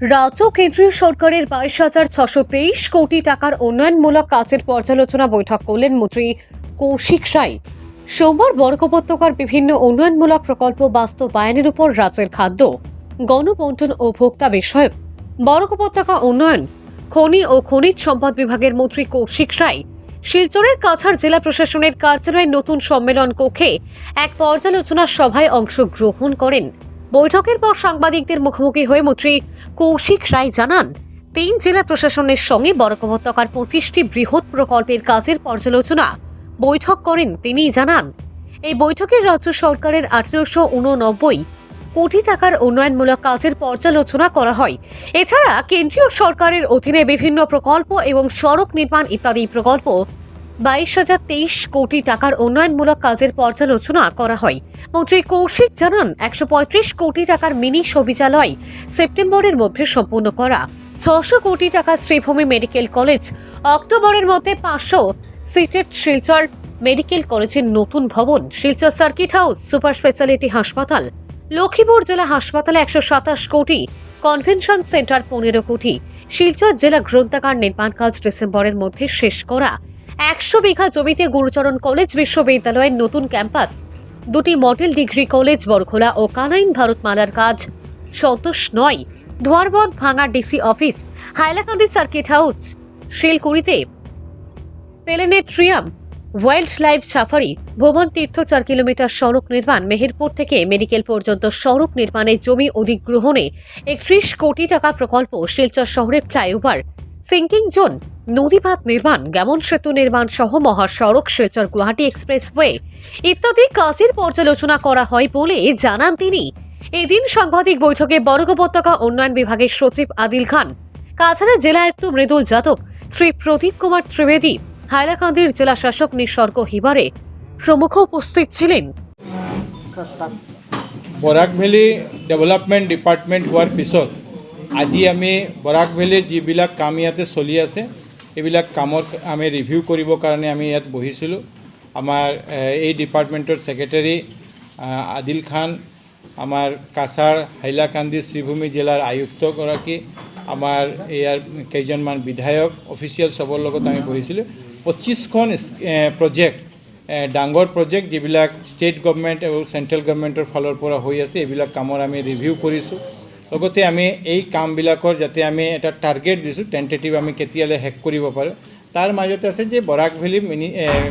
রাজ্য কেন্দ্রীয় সরকারের বাইশ হাজার ছশো তেইশ কোটি টাকার উন্নয়নমূলক কাজের পর্যালোচনা বৈঠক করলেন মন্ত্রী কৌশিক রায় সোমবার বরক উপত্যকার বিভিন্ন উন্নয়নমূলক প্রকল্প বাস্তবায়নের উপর রাজ্যের খাদ্য, গণবন্টন ও ভোক্তা বিষয়ক বরক উপত্যকা উন্নয়ন, খনি ও খনিজ সম্পদ বিভাগের মন্ত্রী কৌশিক রায় শিলচরের কাছাড় জেলা প্রশাসনের কার্যালয়ের নতুন সম্মেলন কক্ষে এক পর্যালোচনা সভায় অংশগ্রহণ করেন। বৈঠকের পর সাংবাদিকদের মুখোমুখি হয়ে মন্ত্রী কৌশিক রায় জানান, তিন জেলা প্রশাসনের সঙ্গে বরাক উপত্যকার পঁচিশটি বৃহৎ প্রকল্পের কাজের পর্যালোচনা বৈঠক করেন তিনি জানান। এই বৈঠকে রাজ্য সরকারের আঠেরোশো উননব্বই কোটি টাকার উন্নয়নমূলক কাজের পর্যালোচনা করা হয়। এছাড়া কেন্দ্রীয় সরকারের অধীনে বিভিন্ন প্রকল্প এবং সড়ক নির্মাণ ইত্যাদি প্রকল্প বাইশ হাজার তেইশ কোটি টাকার উন্নয়নমূলক কাজের পর্যালোচনা করা হয়। মন্ত্রী কৌশিক জানান, একশো পঁয়ত্রিশ কোটি টাকার মিনি শৌচালয় সেপ্টেম্বরের মধ্যে সম্পূর্ণ করা। ছশো কোটি টাকা শ্রীভূমি মেডিকেল কলেজ। অক্টোবরের মধ্যে পাঁচশো সিটেড শিলচর মেডিকেল কলেজের নতুন ভবন, Silchar circuit house, super speciality হাসপাতাল। লক্ষ্মীপুর জেলা হাসপাতালে একশো সাতাশ কোটি, কনভেনশন সেন্টার পনেরো কোটি। শিলচর জেলা গ্রন্থাগার নির্মাণ কাজ ডিসেম্বরের মধ্যে শেষ করা। একশো বিঘা জমিতে গুরুচরণ কলেজ বিশ্ববিদ্যালয়ের নতুন ক্যাম্পাস। দুটি মডেল ডিগ্রি কলেজ বরখোলা ও কানাইন ভারতমালার কাজ। সন্তোষ নয়, ধোয়ারবন্ধ ভাঙা DC office Hailakandi circuit house শিলকুড়িতে। Planetarium wildlife safari ভুবন তীর্থ চার কিলোমিটার সড়ক নির্মাণ, মেহেরপুর থেকে মেডিকেল পর্যন্ত সড়ক নির্মাণে জমি অধিগ্রহণে একত্রিশ কোটি টাকা প্রকল্প শিলচর শহরের ফ্লাইওভার সিঙ্কিং জোন নদীপাত নির্মাণ গ্যামন সেতু নির্মাণ সহ মহাসড়ক শিলচর গুয়াহাটি এক্সপ্রেসওয়ে। ইত্যাদি কাজের পর্যালোচনা করা হয় বলে জানান তিনি। এদিন সাংবাদিক বৈঠকে বরগ উপত্যকা উন্নয়ন বিভাগের সচিব আদিল খান, কাছাড়া জেলা আয়ুক্ত মৃদুল যাদব, শ্রী প্রদীপ কুমার ত্রিবেদী, হাইলাকান্দির জেলা শাসক নিসর্গ হিবারে প্রমুখ উপস্থিত ছিলেন। বৰাক ভেলী ডেভেলপমেণ্ট ডিপাৰ্টমেণ্ট হোৱাৰ পিছত আজি আমি বৰাক ভেলীৰ যিবিলাক কাম ইয়াতে চলি আছে এইবিলাক কামত আমি ৰিভিউ কৰিবৰ কাৰণে আমি ইয়াত বহিছিলোঁ। আমাৰ এই ডিপাৰ্টমেণ্টৰ ছেক্ৰেটাৰী আদিল খান, আমাৰ কাছাৰ হাইলাকান্দি শ্ৰীভূমি জিলাৰ আয়ুক্তগৰাকী, আমাৰ ইয়াৰ কেইজনমান বিধায়ক অফিচিয়েল চবৰ লগত আমি বহিছিলোঁ। পঁচিছখন প্ৰজেক্ট ডাঙৰ প্ৰজেক্ট যিবিলাক ষ্টেট গভমেণ্ট আৰু চেণ্ট্ৰেল গভমেণ্টৰ ফালৰ পৰা হৈ আছে, এইবিলাক কামৰ আমি ৰিভিউ কৰিছোঁ। লগতে আমি এই কামবিলাকৰ যাতে আমি এটা টাৰ্গেট দিছোঁ টেণ্টেটিভ আমি কেতিয়ালৈ শেষ কৰিব পাৰোঁ। তাৰ মাজতে আছে যে বৰাক ভেলী মিনি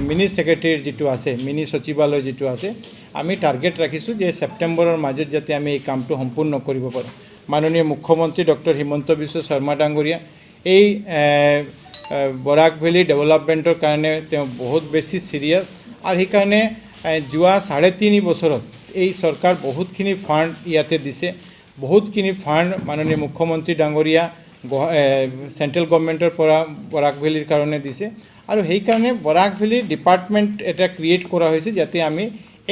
মিনি ছেক্ৰেটেৰীৰ যিটো আছে, মিনি সচিবালয় যিটো আছে, আমি টাৰ্গেট ৰাখিছোঁ যে ছেপ্টেম্বৰৰ মাজত যাতে আমি এই কামটো সম্পূৰ্ণ কৰিব পাৰোঁ। মাননীয় মুখ্যমন্ত্ৰী ডক্টৰ হিমন্ত বিশ্ব শৰ্মা ডাঙৰীয়া, এই বৰাক ভেলী ডেভেলপমেণ্টৰ কাৰণে তেওঁ বহুত বেছি ছিৰিয়াছ আৰু সেইকাৰণে যোৱা চাৰে তিনি বছৰত এই চৰকাৰ বহুতখিনি ফাণ্ড ইয়াতে দিছে। বহুতখিনি ফাণ্ড মাননীয় মুখ্যমন্ত্ৰী ডাঙৰীয়া চেণ্ট্ৰেল গভমেণ্টৰ পৰা বৰাক ভেলীৰ কাৰণে দিছে। আৰু সেইকাৰণে বৰাক ভেলী ডিপাৰ্টমেণ্ট এটা ক্ৰিয়েট কৰা হৈছে যাতে আমি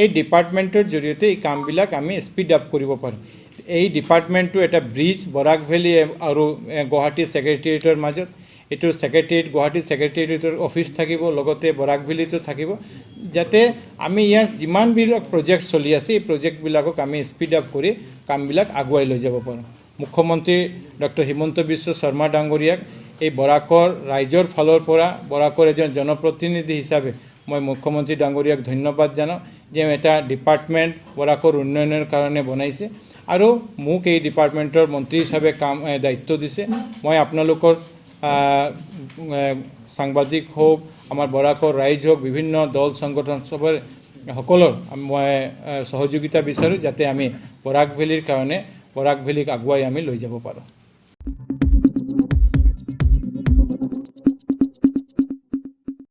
এই ডিপাৰ্টমেণ্টৰ জৰিয়তে এই কামবিলাক আমি স্পীড আপ কৰিব পাৰোঁ। এই ডিপাৰ্টমেণ্টটো এটা ব্ৰিজ বৰাক ভেলী আৰু গুৱাহাটী ছেক্ৰেটেৰিয়েটৰ মাজত। এইটো ছেক্ৰেটেৰিয়েট গুৱাহাটী ছেক্ৰেটেৰিয়েটৰ অফিচ থাকিব, লগতে বৰাক ভেলীটো থাকিব। যাতে আমি ইয়াত যিমানবিলাক প্ৰজেক্ট চলি আছে, এই প্ৰজেক্টবিলাকক আমি স্পীড আপ কৰি কামবিলাক আগুৱাই লৈ যাব পাৰোঁ। মুখ্যমন্ত্ৰী ডক্টৰ হিমন্ত বিশ্ব শৰ্মা ডাঙৰীয়াক, এই বৰাকৰ ৰাইজৰ ফালৰ পৰা, বৰাকৰ এজন জনপ্ৰতিনিধি হিচাপে মই মুখ্যমন্ত্ৰী ডাঙৰীয়াক ধন্যবাদ জনাওঁ, যে এটা ডিপাৰ্টমেণ্ট বৰাকৰ উন্নয়নৰ কাৰণে বনাইছে। আৰু মোক এই ডিপাৰ্টমেণ্টৰ মন্ত্ৰী হিচাপে কাম দায়িত্ব দিছে। মই আপোনালোকৰ সাংবাদিক হওক, আমাৰ বৰাকৰ ৰাইজ হওক, বিভিন্ন দল, সংগঠন, চবৰে সকলৰ মই সহযোগিতা বিচাৰোঁ যাতে আমি বৰাক ভেলীৰ কাৰণে, বৰাক ভেলীক আগুৱাই আমি লৈ যাব পাৰোঁ।